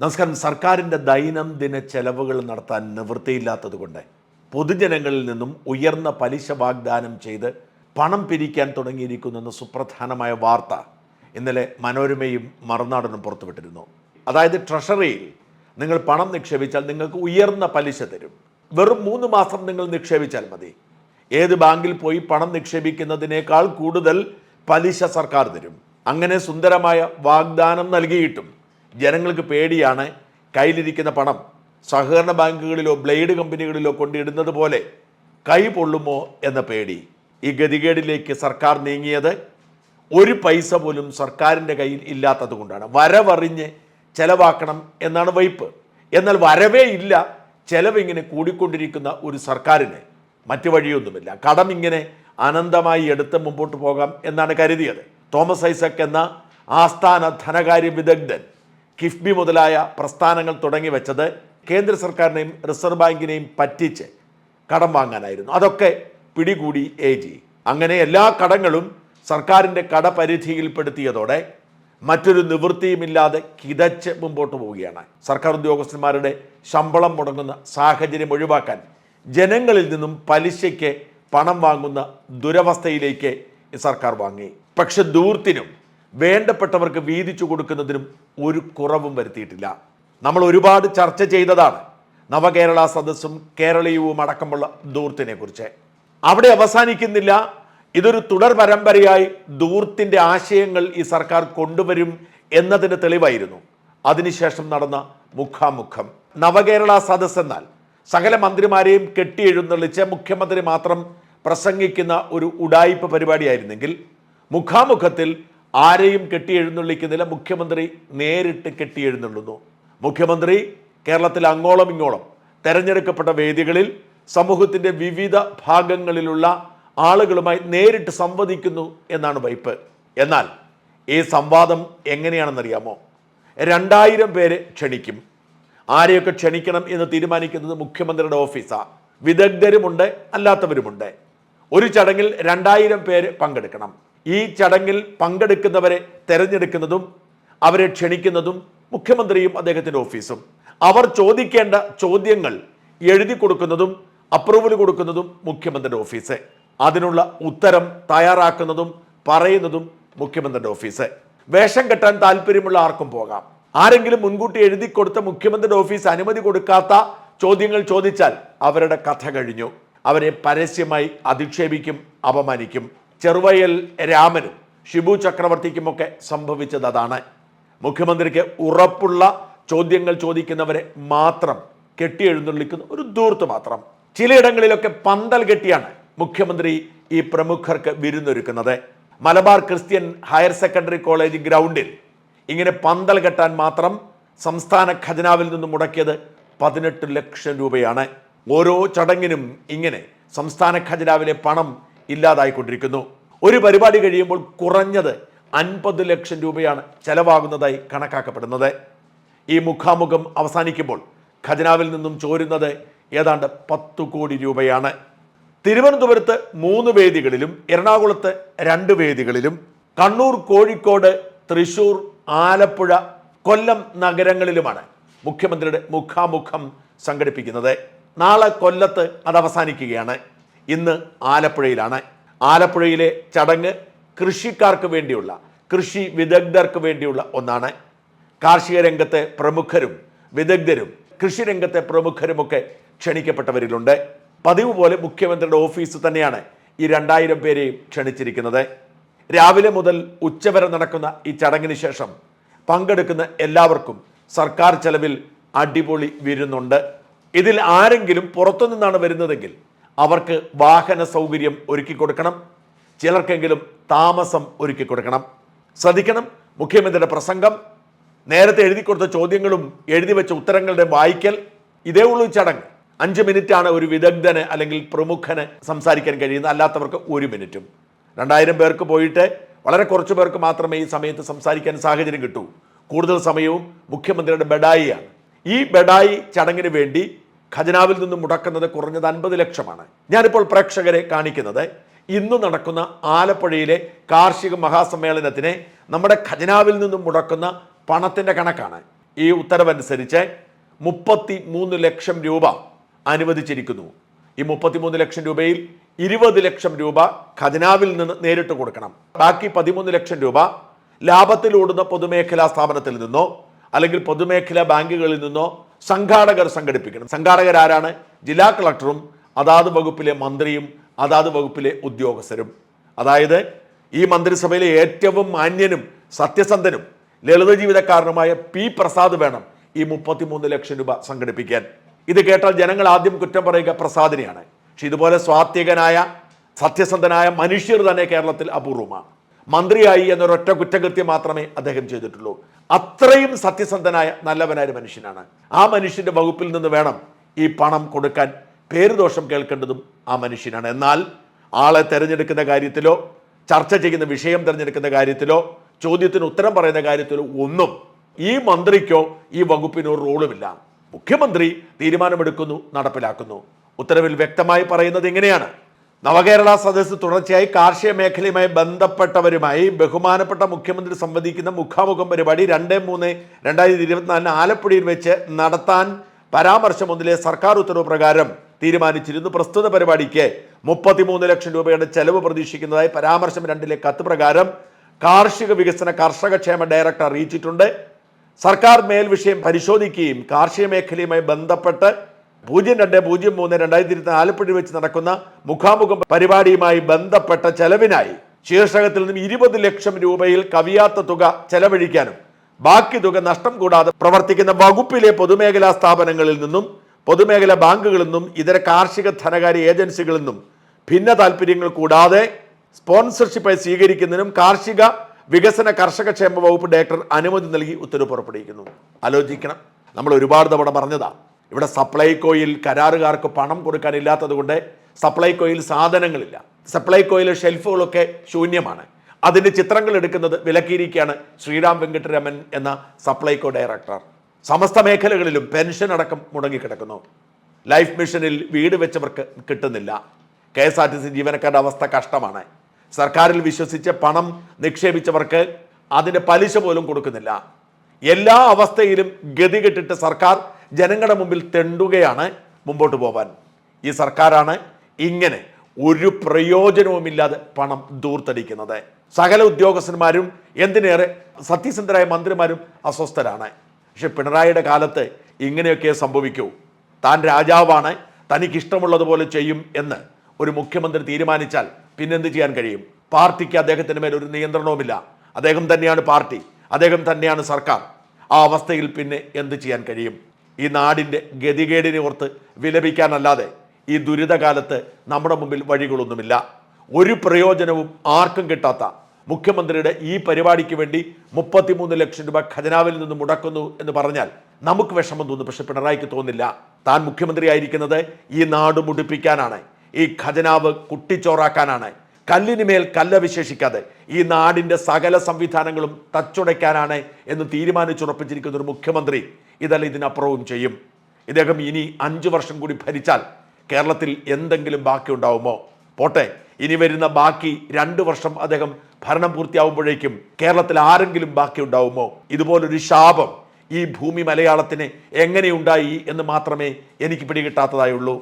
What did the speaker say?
നമസ്കാരം. സർക്കാരിന്റെ ദൈനംദിന ചെലവുകൾ നടത്താൻ നിവൃത്തിയില്ലാത്തതുകൊണ്ട് പൊതുജനങ്ങളിൽ നിന്നും ഉയർന്ന പലിശ വാഗ്ദാനം ചെയ്ത് പണം പിരിക്കാൻ തുടങ്ങിയിരിക്കുന്നെന്ന സുപ്രധാനമായ വാർത്ത ഇന്നലെ മനോരമയും മറുനാടനും പുറത്തുവിട്ടിരുന്നു. അതായത് ട്രഷറിയിൽ നിങ്ങൾ പണം നിക്ഷേപിച്ചാൽ നിങ്ങൾക്ക് ഉയർന്ന പലിശ തരും. വെറും മൂന്ന് മാസം നിങ്ങൾ നിക്ഷേപിച്ചാൽ മതി. ഏത് ബാങ്കിൽ പോയി പണം നിക്ഷേപിക്കുന്നതിനേക്കാൾ കൂടുതൽ പലിശ സർക്കാർ തരും. അങ്ങനെ സുന്ദരമായ വാഗ്ദാനം നൽകിയിട്ടും ജനങ്ങൾക്ക് പേടിയാണ് കയ്യിലിരിക്കുന്ന പണം. സഹകരണ ബാങ്കുകളിലോ ബ്ലേഡ് കമ്പനികളിലോ കൊണ്ടിടുന്നത് പോലെ കൈ പൊള്ളുമോ എന്ന പേടി. ഈ ഗതികേടിലേക്ക് സർക്കാർ നീങ്ങിയത് ഒരു പൈസ പോലും സർക്കാരിന്റെ കയ്യിൽ ഇല്ലാത്തത് കൊണ്ടാണ്. വരവറിഞ്ഞ് ചെലവാക്കണം എന്നാണ് വൈപ്പ്. എന്നാൽ വരവേ ഇല്ല ചെലവിങ്ങനെ കൂടിക്കൊണ്ടിരിക്കുന്ന ഒരു സർക്കാരിന് മറ്റു വഴിയൊന്നുമില്ല. കടം ഇങ്ങനെ അനന്തമായി എടുത്ത് മുമ്പോട്ട് പോകാം എന്നാണ് കരുതിയത്. തോമസ് ഐസക് എന്ന ആസ്ഥാന ധനകാര്യ വിദഗ്ധൻ കിഫ്ബി മുതലായ പ്രസ്ഥാനങ്ങൾ തുടങ്ങി വെച്ചത് കേന്ദ്ര സർക്കാരിനെയും റിസർവ് ബാങ്കിനെയും പറ്റിച്ച് കടം വാങ്ങാനായിരുന്നു. അതൊക്കെ പിടികൂടി എ ജി അങ്ങനെ എല്ലാ കടങ്ങളും സർക്കാരിന്റെ കടപരിധിയിൽപ്പെടുത്തിയതോടെ മറ്റൊരു നിവൃത്തിയുമില്ലാതെ കിതച്ച് മുമ്പോട്ട് പോവുകയാണ്. സർക്കാർ ഉദ്യോഗസ്ഥന്മാരുടെ ശമ്പളം മുടങ്ങുന്ന സാഹചര്യം ഒഴിവാക്കാൻ ജനങ്ങളിൽ നിന്നും പലിശയ്ക്ക് പണം വാങ്ങുന്ന ദുരവസ്ഥയിലേക്ക് സർക്കാർ വാങ്ങി. പക്ഷെ ദൂർത്തിനും വേണ്ടപ്പെട്ടവർക്ക് വീതിച്ചു കൊടുക്കുന്നതിനും ഒരു കുറവും വരുത്തിയിട്ടില്ല. നമ്മൾ ഒരുപാട് ചർച്ച ചെയ്തതാണ് നവകേരള സദസ്സും കേരളീയവും അടക്കമുള്ള ദൂർത്തിനെ കുറിച്ച്. അവിടെ അവസാനിക്കുന്നില്ല. ഇതൊരു തുടർ പരമ്പരയായി ദൂർത്തിന്റെ ആശയങ്ങൾ ഈ സർക്കാർ കൊണ്ടുവരും എന്നതിന് തെളിവായിരുന്നു. അതിനുശേഷം നടന്ന മുഖാമുഖം. നവകേരള സദസ് എന്നാൽ സകല മന്ത്രിമാരെയും കെട്ടിയെഴുന്നള്ളിച്ച് മുഖ്യമന്ത്രി മാത്രം പ്രസംഗിക്കുന്ന ഒരു ഉഡായിപ്പ് പരിപാടിയായിരുന്നെങ്കിൽ മുഖാമുഖത്തിൽ ആരെയും കെട്ടിയെഴുന്നള്ളിക്കുന്നില്ല. മുഖ്യമന്ത്രി നേരിട്ട് കെട്ടിയെഴുന്നള്ളുന്നു. മുഖ്യമന്ത്രി കേരളത്തിൽ അങ്ങോളം ഇങ്ങോളം തെരഞ്ഞെടുക്കപ്പെട്ട വേദികളിൽ സമൂഹത്തിന്റെ വിവിധ ഭാഗങ്ങളിലുള്ള ആളുകളുമായി നേരിട്ട് സംവദിക്കുന്നു എന്നാണ് വൈപ്പ്. എന്നാൽ ഈ സംവാദം എങ്ങനെയാണെന്നറിയാമോ? രണ്ടായിരം പേരെ ക്ഷണിക്കും. ആരെയൊക്കെ ക്ഷണിക്കണം എന്ന് തീരുമാനിക്കുന്നത് മുഖ്യമന്ത്രിയുടെ ഓഫീസാണ് വിദഗ്ധരുമുണ്ട് അല്ലാത്തവരുമുണ്ട്. ഒരു ചടങ്ങിൽ രണ്ടായിരം പേര് പങ്കെടുക്കണം. ഈ ചടങ്ങിൽ പങ്കെടുക്കുന്നവരെ തെരഞ്ഞെടുക്കുന്നതും അവരെ ക്ഷണിക്കുന്നതും മുഖ്യമന്ത്രിയും അദ്ദേഹത്തിന്റെ ഓഫീസും. അവർ ചോദിക്കേണ്ട ചോദ്യങ്ങൾ എഴുതി കൊടുക്കുന്നതും അപ്രൂവൽ കൊടുക്കുന്നതും മുഖ്യമന്ത്രിയുടെ ഓഫീസ്. അതിനുള്ള ഉത്തരം തയ്യാറാക്കുന്നതും പറയുന്നതും മുഖ്യമന്ത്രിയുടെ ഓഫീസ്. വേഷം കെട്ടാൻ താല്പര്യമുള്ള ആർക്കും പോകാം. ആരെങ്കിലും മുൻകൂട്ടി എഴുതി കൊടുത്ത മുഖ്യമന്ത്രിയുടെ ഓഫീസ് അനുമതി കൊടുക്കാത്ത ചോദ്യങ്ങൾ ചോദിച്ചാൽ അവരുടെ കഥ കഴിഞ്ഞു. അവരെ പരസ്യമായി അധിക്ഷേപിക്കും അപമാനിക്കും. ചെറുവയൽ രാമനും ഷിബു ചക്രവർത്തിക്കുമൊക്കെ സംഭവിച്ചത് അതാണ്. മുഖ്യമന്ത്രിക്ക് ഉറപ്പുള്ള ചോദ്യങ്ങൾ ചോദിക്കുന്നവരെ മാത്രം കെട്ടിയെഴുന്നള്ളിക്കുന്ന ഒരു ദൂർത്ത് മാത്രം. ചിലയിടങ്ങളിലൊക്കെ പന്തൽ കെട്ടിയാണ് മുഖ്യമന്ത്രി ഈ പ്രമുഖർക്ക് വിരുന്നൊരുക്കുന്നത്. Malabar Christian higher secondary college ഗ്രൗണ്ടിൽ ഇങ്ങനെ പന്തൽ കെട്ടാൻ മാത്രം സംസ്ഥാന ഖജനാവിൽ നിന്ന് മുടക്കിയത് പതിനെട്ട് ലക്ഷം രൂപയാണ്. ഓരോ ചടങ്ങിനും ഇങ്ങനെ സംസ്ഥാന ഖജനാവിലെ പണം ഇല്ലാതായിക്കൊണ്ടിരിക്കുന്നു. ഒരു പരിപാടി കഴിയുമ്പോൾ കുറഞ്ഞത് അൻപത് ലക്ഷം രൂപയാണ് ചെലവാകുന്നതായി കണക്കാക്കപ്പെടുന്നത്. ഈ മുഖാമുഖം അവസാനിക്കുമ്പോൾ ഖജനാവിൽ നിന്നും ചോരുന്നത് ഏതാണ്ട് പത്തു കോടി രൂപയാണ്. തിരുവനന്തപുരത്ത് മൂന്ന് വേദികളിലും എറണാകുളത്ത് രണ്ട് വേദികളിലും കണ്ണൂർ കോഴിക്കോട് തൃശൂർ ആലപ്പുഴ കൊല്ലം നഗരങ്ങളിലുമാണ് മുഖ്യമന്ത്രിയുടെ മുഖാമുഖം സംഘടിപ്പിക്കുന്നത്. നാളെ കൊല്ലത്ത് അത് അവസാനിക്കുകയാണ്. ഇന്ന് ആലപ്പുഴയിലാണ്. ആലപ്പുഴയിലെ ചടങ്ങ് കൃഷിക്കാർക്ക് വേണ്ടിയുള്ള കൃഷി വിദഗ്ധർക്ക് വേണ്ടിയുള്ള ഒന്നാണ്. കാർഷിക രംഗത്തെ പ്രമുഖരും വിദഗ്ധരും കൃഷി രംഗത്തെ പ്രമുഖരുമൊക്കെ ക്ഷണിക്കപ്പെട്ടവരിലുണ്ട്. പതിവ് പോലെ മുഖ്യമന്ത്രിയുടെ ഓഫീസ് തന്നെയാണ് ഈ രണ്ടായിരം പേരെയും ക്ഷണിച്ചിരിക്കുന്നത്. രാവിലെ മുതൽ ഉച്ചവരെ നടക്കുന്ന ഈ ചടങ്ങിന് ശേഷം പങ്കെടുക്കുന്ന എല്ലാവർക്കും സർക്കാർ ചെലവിൽ അടിപൊളി വിരുന്നുണ്ട്. ഇതിൽ ആരെങ്കിലും പുറത്തുനിന്നാണ് വരുന്നതെങ്കിൽ അവർക്ക് വാഹന സൗകര്യം ഒരുക്കി കൊടുക്കണം. ചിലർക്കെങ്കിലും താമസം ഒരുക്കി കൊടുക്കണം. ശ്രദ്ധിക്കണം. മുഖ്യമന്ത്രിയുടെ പ്രസംഗം നേരത്തെ എഴുതി കൊടുത്ത ചോദ്യങ്ങളും എഴുതി വെച്ച ഉത്തരങ്ങളുടെ വായിക്കൽ ഇതേ ഉള്ളൂ ചടങ്ങ്. അഞ്ച് മിനിറ്റാണ് ഒരു വിദഗ്ധന് അല്ലെങ്കിൽ പ്രമുഖന് സംസാരിക്കാൻ കഴിയുന്നത്. അല്ലാത്തവർക്ക് ഒരു മിനിറ്റും. രണ്ടായിരം പേർക്ക് പോയിട്ട് വളരെ കുറച്ച് പേർക്ക് മാത്രമേ ഈ സമയത്ത് സംസാരിക്കാൻ സാഹചര്യം കിട്ടൂ. കൂടുതൽ സമയവും മുഖ്യമന്ത്രിയുടെ ബഡായിയാണ്. ഈ ബഡായി ചടങ്ങിന് വേണ്ടി ഖജനാവിൽ നിന്ന് മുടക്കുന്നത് കുറഞ്ഞത് അൻപത് ലക്ഷമാണ്. ഞാനിപ്പോൾ പ്രേക്ഷകരെ കാണിക്കുന്നത് ഇന്ന് നടക്കുന്ന ആലപ്പുഴയിലെ കാർഷിക മഹാസമ്മേളനത്തിന് നമ്മുടെ ഖജനാവിൽ നിന്നും മുടക്കുന്ന പണത്തിന്റെ കണക്കാണ്. ഈ ഉത്തരവനുസരിച്ച് മുപ്പത്തി മൂന്ന് ലക്ഷം രൂപ അനുവദിച്ചിരിക്കുന്നു. ഈ മുപ്പത്തിമൂന്ന് ലക്ഷം രൂപയിൽ ഇരുപത് ലക്ഷം രൂപ ഖജനാവിൽ നിന്ന് നേരിട്ട് കൊടുക്കണം. ബാക്കി പതിമൂന്ന് ലക്ഷം രൂപ ലാഭത്തിലൂടുന്ന പൊതുമേഖലാ സ്ഥാപനത്തിൽ നിന്നോ അല്ലെങ്കിൽ പൊതുമേഖലാ ബാങ്കുകളിൽ നിന്നോ സംഘാടകർ സംഘടിപ്പിക്കണം. സംഘാടകർ ആരാണ് ജില്ലാ കളക്ടറും അതാത് വകുപ്പിലെ മന്ത്രിയും അതാത് വകുപ്പിലെ ഉദ്യോഗസ്ഥരും. അതായത് ഈ മന്ത്രിസഭയിലെ ഏറ്റവും മാന്യനും സത്യസന്ധനും ലളിത ജീവിതക്കാരനുമായ പി പ്രസാദ് വേണം ഈ മുപ്പത്തിമൂന്ന് ലക്ഷം രൂപ സംഘടിപ്പിക്കാൻ. ഇത് കേട്ടാൽ ജനങ്ങൾ ആദ്യം കുറ്റം പറയുക പ്രസാദിനെയാണ്. പക്ഷെ ഇതുപോലെ സ്വാത്വികനായ സത്യസന്ധനായ മനുഷ്യർ തന്നെ കേരളത്തിൽ അപൂർവമാണ്. മന്ത്രിയായി എന്നൊരൊറ്റ കുറ്റകൃത്യം മാത്രമേ അദ്ദേഹം ചെയ്തിട്ടുള്ളൂ. അത്രയും സത്യസന്ധനായ നല്ലവനായ മനുഷ്യനാണ്. ആ മനുഷ്യന്റെ വകുപ്പിൽ നിന്ന് വേണം ഈ പണം കൊടുക്കാൻ പേരുദോഷം കേൾക്കേണ്ടതും ആ മനുഷ്യനാണ്. എന്നാൽ ആളെ തിരഞ്ഞെടുക്കുന്ന കാര്യത്തിലോ ചർച്ച ചെയ്യുന്ന വിഷയം തിരഞ്ഞെടുക്കുന്ന കാര്യത്തിലോ ചോദ്യത്തിന് ഉത്തരം പറയുന്ന കാര്യത്തിലോ ഒന്നും ഈ മന്ത്രിക്കോ ഈ വകുപ്പിനോ റോളുമില്ല. മുഖ്യമന്ത്രി തീരുമാനമെടുക്കുന്നു നടപ്പിലാക്കുന്നു. ഉത്തരവിൽ വ്യക്തമായി പറയുന്നത് ഇങ്ങനെയാണ്. നവകേരള സദസ്സ് തുടർച്ചയായി കാർഷിക മേഖലയുമായി ബന്ധപ്പെട്ടവരുമായി ബഹുമാനപ്പെട്ട മുഖ്യമന്ത്രി സംവദിക്കുന്ന മുഖാമുഖം പരിപാടി രണ്ട് മൂന്ന് രണ്ടായിരത്തി ഇരുപത്തിനാലിന് ആലപ്പുഴയിൽ വെച്ച് നടത്താൻ പരാമർശം ഒന്നിലെ സർക്കാർ ഉത്തരവ് പ്രകാരം തീരുമാനിച്ചിരുന്നു. പ്രസ്തുത പരിപാടിക്ക് മുപ്പത്തിമൂന്ന് ലക്ഷം രൂപയുടെ ചെലവ് പ്രതീക്ഷിക്കുന്നതായി പരാമർശം രണ്ടിലെ കത്ത് പ്രകാരം കാർഷിക വികസന കർഷക ക്ഷേമ ഡയറക്ടർ അറിയിച്ചിട്ടുണ്ട്. സർക്കാർ മേൽ വിഷയം പരിശോധിക്കുകയും കാർഷിക മേഖലയുമായി ബന്ധപ്പെട്ട് പൂജ്യം രണ്ട് പൂജ്യം മൂന്ന് രണ്ടായിരത്തി ഇരുപത്തി ആലപ്പുഴ വെച്ച് നടക്കുന്ന മുഖാമുഖം പരിപാടിയുമായി ബന്ധപ്പെട്ട ചെലവിനായി ശീർഷകത്തിൽ നിന്നും ഇരുപത് ലക്ഷം രൂപയിൽ കവിയാത്ത തുക ചെലവഴിക്കാനും ബാക്കി തുക നഷ്ടം കൂടാതെ പ്രവർത്തിക്കുന്ന വകുപ്പിലെ പൊതുമേഖലാ സ്ഥാപനങ്ങളിൽ നിന്നും പൊതുമേഖലാ ബാങ്കുകളിൽ നിന്നും ഇതര കാർഷിക ധനകാര്യ ഏജൻസികളിൽ നിന്നും ഭിന്ന താല്പര്യങ്ങൾ കൂടാതെ സ്പോൺസർഷിപ്പായി സ്വീകരിക്കുന്നതിനും കാർഷിക വികസന കർഷക ക്ഷേമ വകുപ്പ് ഡയറക്ടർ അനുമതി നൽകി ഉത്തരവ് പുറപ്പെടുവിക്കുന്നു. ആലോചിക്കണം. നമ്മൾ ഒരുപാട് തവണ പറഞ്ഞതാ. ഇവിടെ സപ്ലൈകോയിൽ കരാറുകാർക്ക് പണം കൊടുക്കാനില്ലാത്തത് കൊണ്ട് സപ്ലൈകോയിൽ സാധനങ്ങളില്ല. സപ്ലൈകോയിലെ ഷെൽഫുകളൊക്കെ ശൂന്യമാണ്. അതിന്റെ ചിത്രങ്ങൾ എടുക്കുന്നത് വിലക്കിയിരിക്കുകയാണ് ശ്രീറാം വെങ്കിട്ടരമൻ എന്ന സപ്ലൈകോ ഡയറക്ടർ. സമസ്ത മേഖലകളിലും പെൻഷൻ അടക്കം മുടങ്ങിക്കിടക്കുന്നു. ലൈഫ് മിഷനിൽ വീട് വെച്ചവർക്ക് കിട്ടുന്നില്ല. K S R T C ജീവനക്കാരുടെ അവസ്ഥ കഷ്ടമാണ്. സർക്കാരിൽ വിശ്വസിച്ച് പണം നിക്ഷേപിച്ചവർക്ക് അതിന്റെ പലിശ പോലും കൊടുക്കുന്നില്ല. എല്ലാ അവസ്ഥയിലും ഗതികെട്ടിട്ട് സർക്കാർ ജനങ്ങളുടെ മുമ്പിൽ തെണ്ടുകയാണ് മുമ്പോട്ട് പോവാൻ. ഈ സർക്കാരാണ് ഇങ്ങനെ ഒരു പ്രയോജനവുമില്ലാതെ പണം ദൂർത്തടിക്കുന്നത്. സകല ഉദ്യോഗസ്ഥന്മാരും എന്തിനേറെ സത്യസന്ധരായ മന്ത്രിമാരും അസ്വസ്ഥരാണ്. പക്ഷെ പിണറായിയുടെ കാലത്ത് ഇങ്ങനെയൊക്കെ സംഭവിക്കൂ. താൻ രാജാവാണ് തനിക്കിഷ്ടമുള്ളതുപോലെ ചെയ്യും എന്ന് ഒരു മുഖ്യമന്ത്രി തീരുമാനിച്ചാൽ പിന്നെന്ത് ചെയ്യാൻ കഴിയും? പാർട്ടിക്ക് അദ്ദേഹത്തിന് മേൽ ഒരു നിയന്ത്രണവുമില്ല. അദ്ദേഹം തന്നെയാണ് പാർട്ടി അദ്ദേഹം തന്നെയാണ് സർക്കാർ. ആ അവസ്ഥയിൽ പിന്നെ എന്ത് ചെയ്യാൻ കഴിയും? ഈ നാടിന്റെ ഗതികേടിനെ ഓർത്ത് വിലപിക്കാനല്ലാതെ ഈ ദുരിതകാലത്ത് നമ്മുടെ മുമ്പിൽ വഴികളൊന്നുമില്ല ഒരു പ്രയോജനവും ആർക്കും കിട്ടാത്ത മുഖ്യമന്ത്രിയുടെ ഈ പരിപാടിക്ക് വേണ്ടി മുപ്പത്തിമൂന്ന് ലക്ഷം രൂപ ഖജനാവിൽ നിന്ന് മുടക്കുന്നു എന്ന് പറഞ്ഞാൽ നമുക്ക് വിഷമം തോന്നുന്നു പക്ഷെ പിണറായിക്ക് തോന്നില്ല താൻ മുഖ്യമന്ത്രിയായിരിക്കുന്നത് ഈ നാട് മുടിപ്പിക്കാനാണ്. ഈ ഖജനാവ് കുട്ടിച്ചോറാക്കാനാണ്. കല്ലിന് മേൽ കല്ല വിശേഷിക്കാതെ ഈ നാടിന്റെ സകല സംവിധാനങ്ങളും തച്ചുടയ്ക്കാനാണ് എന്ന് തീരുമാനിച്ചുറപ്പിച്ചിരിക്കുന്ന ഒരു മുഖ്യമന്ത്രി ഇതല്ല ഇതിനപ്പുറവും ചെയ്യും. ഇദ്ദേഹം ഇനി അഞ്ചു വർഷം കൂടി ഭരിച്ചാൽ കേരളത്തിൽ എന്തെങ്കിലും ബാക്കി ഉണ്ടാവുമോ? പോട്ടെ ഇനി വരുന്ന ബാക്കി രണ്ട് വർഷം അദ്ദേഹം ഭരണം പൂർത്തിയാവുമ്പോഴേക്കും കേരളത്തിൽ ആരെങ്കിലും ബാക്കി ഉണ്ടാവുമോ? ഇതുപോലൊരു ശാപം ഈ ഭൂമി മലയാളത്തിന് എങ്ങനെയുണ്ടായി എന്ന് മാത്രമേ എനിക്ക് പിടികിട്ടാത്തതായുള്ളൂ.